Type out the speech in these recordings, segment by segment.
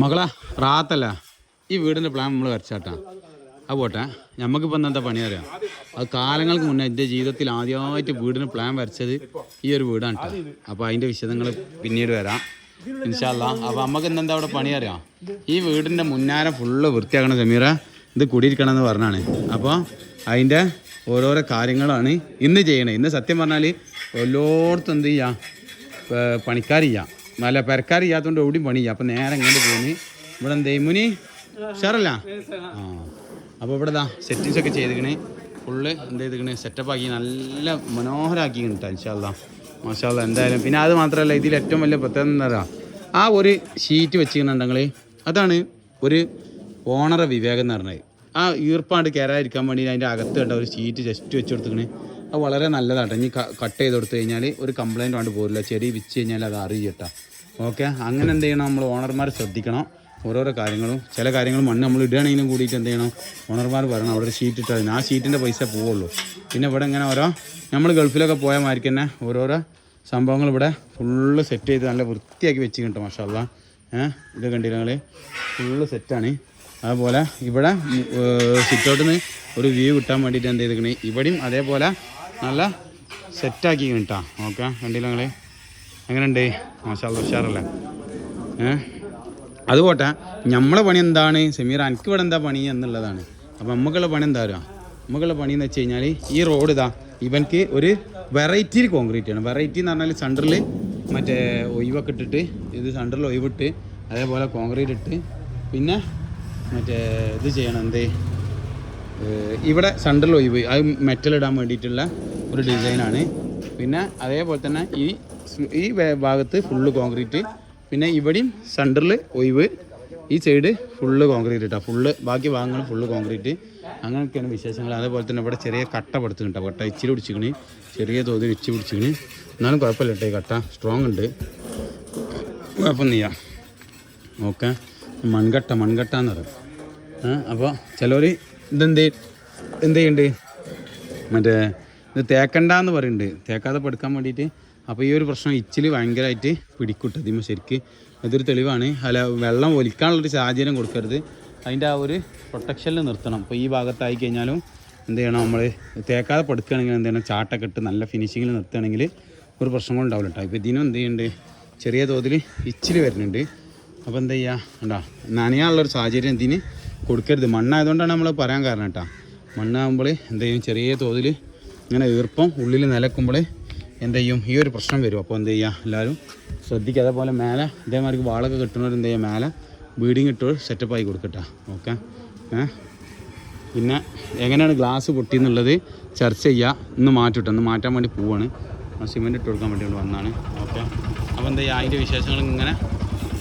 മകളാ റാത്തല്ല. ഈ വീടിന്റെ പ്ലാൻ നമ്മൾ വരച്ചാട്ടാ. അത് പോട്ടെ. നമുക്കിപ്പോൾ എന്താ പണി അറിയാം? അത് കാലങ്ങൾക്ക് മുന്നേ എന്റെ ജീവിതത്തിൽ ആദ്യമായിട്ട് വീടിന് പ്ലാൻ വരച്ചത് ഈ ഒരു വീടാണ് കേട്ടോ അപ്പോൾ അതിന്റെ വിശദങ്ങൾ പിന്നീട് വരാം. ഇൻഷാല്ല അപ്പോൾ നമുക്ക് ഇന്നെന്താ അവിടെ പണി അറിയാം? ഈ വീടിന്റെ മുന്നാരം ഫുള്ള് വൃത്തിയാക്കണം സമീറ ഇത് കുടിയിരിക്കണം എന്ന് പറഞ്ഞാണ്. അപ്പോൾ അതിന്റെ ഓരോരോ കാര്യങ്ങളാണ് ഇന്ന് ചെയ്യണേ. ഇന്ന് സത്യം പറഞ്ഞാൽ എല്ലായിടത്തും എന്ത് ചെയ്യാം? പ- പണിക്കാരില്ല പെരക്കാർ പെരക്കാരില്ലാത്തതുകൊണ്ട് എവിടെയും പണി അപ്പം നേരെ ഇങ്ങോട്ട് പോയി ഇവിടെ എന്തേ മുനി? ഉഷാറല്ല? ആ. അപ്പോൾ ഇവിടെ ദാ സെറ്റിങ്സ് ഒക്കെ ചെയ്തിക്കണേ ഫുള്ള് എന്ത് ചെയ്തിക്കണേ സെറ്റപ്പ് ആക്കി നല്ല മനോഹരമാക്കി കിട്ടാം ഇൻഷാല്ല മാഷാല്ല എന്തായാലും. പിന്നെ അത് മാത്രമല്ല ഇതിൽ ഏറ്റവും വലിയ പ്രത്യേകത എന്താ പറയുക ആ ഒരു ഷീറ്റ് വെച്ചിരിക്കുന്നുണ്ടെങ്കിൽ അതാണ് ഒരു ഓണറ വിവേകം എന്ന് പറഞ്ഞത്. ആ ഈർപ്പാണ്ട് കയറാതിരിക്കാൻ വേണ്ടി അതിന്റെ അകത്ത് കണ്ട ഒരു ഷീറ്റ് ജസ്റ്റ് വെച്ച് കൊടുത്തിക്കണേ അത് വളരെ നല്ലതാണ് ഇനി കട്ട് ചെയ്ത് കൊടുത്തു കഴിഞ്ഞാൽ ഒരു കംപ്ലൈന്റ് കൊണ്ട് പോരില്ല. ചെടി വിച്ച് കഴിഞ്ഞാൽ അത് അറിയിട്ട ഓക്കെ അങ്ങനെ എന്ത് ചെയ്യണം? നമ്മൾ ഓണർമാർ ശ്രദ്ധിക്കണം. ഓരോരോ കാര്യങ്ങളും. ചില കാര്യങ്ങൾ മണ്ണ് നമ്മൾ ഇടുകയാണെങ്കിലും കൂടിയിട്ട് എന്ത് ചെയ്യണം? ഓണർമാർ പറയണം. അവിടെ ഒരു ഷീറ്റ് ഇട്ടാൽ ആ ഷീറ്റിന്റെ പൈസ പോവുള്ളൂ. പിന്നെ ഇവിടെ ഇങ്ങനെ ഓരോ നമ്മൾ ഗൾഫിലൊക്കെ പോയ മാതിരി തന്നെ ഓരോരോ സംഭവങ്ങൾ ഇവിടെ ഫുള്ള് സെറ്റ് ചെയ്ത് നല്ല വൃത്തിയാക്കി വെച്ച് കിട്ടും മാഷാല്ല ഏഹ്? ഇത് കണ്ടില്ല ഫുള്ള് സെറ്റാണ് അതുപോലെ ഇവിടെ സിറ്റൗട്ടിൽ നിന്ന് ഒരു വ്യൂ കിട്ടാൻ വേണ്ടിയിട്ട് എന്ത് ചെയ്തിരിക്കണേ? ഇവിടെയും അതേപോലെ നല്ല സെറ്റാക്കി കിട്ടാ. ഓക്കെ കണ്ടില്ല നിങ്ങൾ എങ്ങനെയുണ്ട്? മാഷാല്ല ഉഷാറല്ലേ? ഏഹ് അത് പോട്ടെ നമ്മളെ പണി എന്താണ്? സെമീർ എനിക്ക് ഇവിടെ എന്താ പണി എന്നുള്ളതാണ്. അപ്പം നമുക്കുള്ള പണി എന്താ പറയുക നമുക്കുള്ള പണി എന്ന് വെച്ച് കഴിഞ്ഞാൽ ഈ റോഡ് ഇതാ ഇവൻക്ക് ഒരു വെറൈറ്റി കോൺക്രീറ്റ് ആണ്. വെറൈറ്റി എന്ന് പറഞ്ഞാൽ സെന്ററിൽ മറ്റേ ഒഴിവൊക്കെ ഇട്ടിട്ട് ഇത് സെന്ററിൽ ഒഴിവിട്ട് അതേപോലെ കോൺക്രീറ്റ് ഇട്ട് പിന്നെ മറ്റേ ഇത് ചെയ്യണം എന്തേ? ഇവിടെ സെൻട്രൽ ഒഴിവ്. അത് മെറ്റൽ ഇടാൻ വേണ്ടിയിട്ടുള്ള ഒരു ഡിസൈനാണ് പിന്നെ അതേപോലെ തന്നെ ഈ ഈ ഭാഗത്ത് ഫുള്ള് കോൺക്രീറ്റ് പിന്നെ ഇവിടെയും സെന്ററിൽ ഒഴിവ്. ഈ സൈഡ് ഫുള്ള് കോൺക്രീറ്റ് ഇട്ടാ ഫുള്ള് ബാക്കി ഭാഗങ്ങൾ ഫുള്ള് കോൺക്രീറ്റ് അങ്ങനെയൊക്കെയാണ് വിശേഷങ്ങൾ. അതേപോലെ തന്നെ ഇവിടെ ചെറിയ കട്ട പെടുത്തുന്നുണ്ട് കട്ട ഇച്ചിരി പിടിച്ചിക്കണ് ചെറിയ തോതിൽ ഇച്ചി പിടിച്ചിക്കണ് എന്നാലും കുഴപ്പമില്ല കേട്ടോ ഈ കട്ട. സ്ട്രോങ് ഉണ്ട്. കുഴപ്പമൊന്നുമില്ല ഓക്കെ മൺകട്ട മൺകട്ട എന്ന് പറയും. അപ്പോൾ ചിലവർ ഇതെന്ത്? എന്ത് ചെയ്യുന്നുണ്ട് മറ്റേ ഇത് തേക്കണ്ടെന്ന് പറയുന്നുണ്ട് തേക്കാതെ പഠിക്കാൻ വേണ്ടിയിട്ട് അപ്പോൾ ഈ ഒരു പ്രശ്നം ഇച്ചിൽ ഭയങ്കരമായിട്ട് പിടിക്കൂട്ട ഇതിമ്മ ശരിക്ക്. ഇതൊരു തെളിവാണ്. അല്ല വെള്ളം ഒലിക്കാനുള്ളൊരു സാഹചര്യം കൊടുക്കരുത്. അതിന്റെ ആ ഒരു പ്രൊട്ടക്ഷനിൽ നിർത്തണം. അപ്പോൾ ഈ ഭാഗത്തായി കഴിഞ്ഞാലും എന്ത് ചെയ്യണം നമ്മൾ തേക്കാതെ പടുക്കുകയാണെങ്കിൽ എന്ത് ചെയ്യണം? ചാട്ടൊക്കെ ഇട്ട് നല്ല ഫിനിഷിങ്ങിൽ നിർത്തുകയാണെങ്കിൽ ഒരു പ്രശ്നങ്ങളും ഉണ്ടാവില്ല കേട്ടോ ഇപ്പോൾ ഇതിനും എന്ത് ചെയ്യുന്നുണ്ട് ചെറിയ തോതിൽ ഇച്ചിൽ വരുന്നുണ്ട്. അപ്പോൾ എന്താ ചെയ്യുക ഉണ്ടാ നനയാനുള്ളൊരു സാഹചര്യം ഇതിന് കൊടുക്കരുത്. മണ്ണായതുകൊണ്ടാണ് നമ്മൾ പറയാൻ കാരണം കേട്ടോ. മണ്ണാകുമ്പോൾ എന്ത് ചെയ്യും? ചെറിയ തോതിൽ ഇങ്ങനെ ഈർപ്പം ഉള്ളിൽ നിലക്കുമ്പോൾ എന്ത് ചെയ്യും? ഈ ഒരു പ്രശ്നം വരും. അപ്പോൾ എന്ത് ചെയ്യുക എല്ലാവരും ശ്രദ്ധിക്കുക അതേപോലെ മേലെ ഇതേമാതിരി വാളൊക്കെ കിട്ടുന്നവർ എന്ത് ചെയ്യുക മേലെ ബീഡിങ് ഇട്ട് സെറ്റപ്പായി കൊടുക്കട്ടെ ഓക്കെ പിന്നെ എങ്ങനെയാണ് ഗ്ലാസ് പൊട്ടി എന്നുള്ളത് ചർച്ച ചെയ്യുക ഇന്ന് മാറ്റിട്ടോ. ഇന്ന് മാറ്റാൻ വേണ്ടി പോവാണ്. സിമെന്റ് ഇട്ട് കൊടുക്കാൻ വേണ്ടി വന്നാണ്. ഓക്കെ അപ്പോൾ എന്താ ചെയ്യുക അതിന്റെ വിശേഷങ്ങൾ ഇങ്ങനെ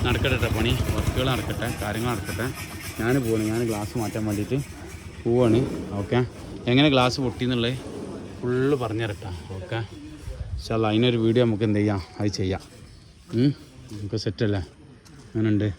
നടക്കട്ടെ ട്ടോ പണി. വർക്കുകൾ നടക്കട്ടെ കാര്യങ്ങൾ നടക്കട്ടെ. ഞാൻ പോവാണ്. ഞാൻ ഗ്ലാസ് മാറ്റാൻ വേണ്ടിയിട്ട് പോവാണ്. ഓക്കെ. എങ്ങനെ ഗ്ലാസ് പൊട്ടിയെന്നുള്ളത് ഫുള്ള് പറഞ്ഞു തരട്ടാ ഓക്കെ. ചല്ല അതിനൊരു വീഡിയോ നമുക്ക് എന്ത് ചെയ്യാം? അത് ചെയ്യാം. നമുക്ക് സെറ്റല്ലേ അങ്ങനെയുണ്ട്.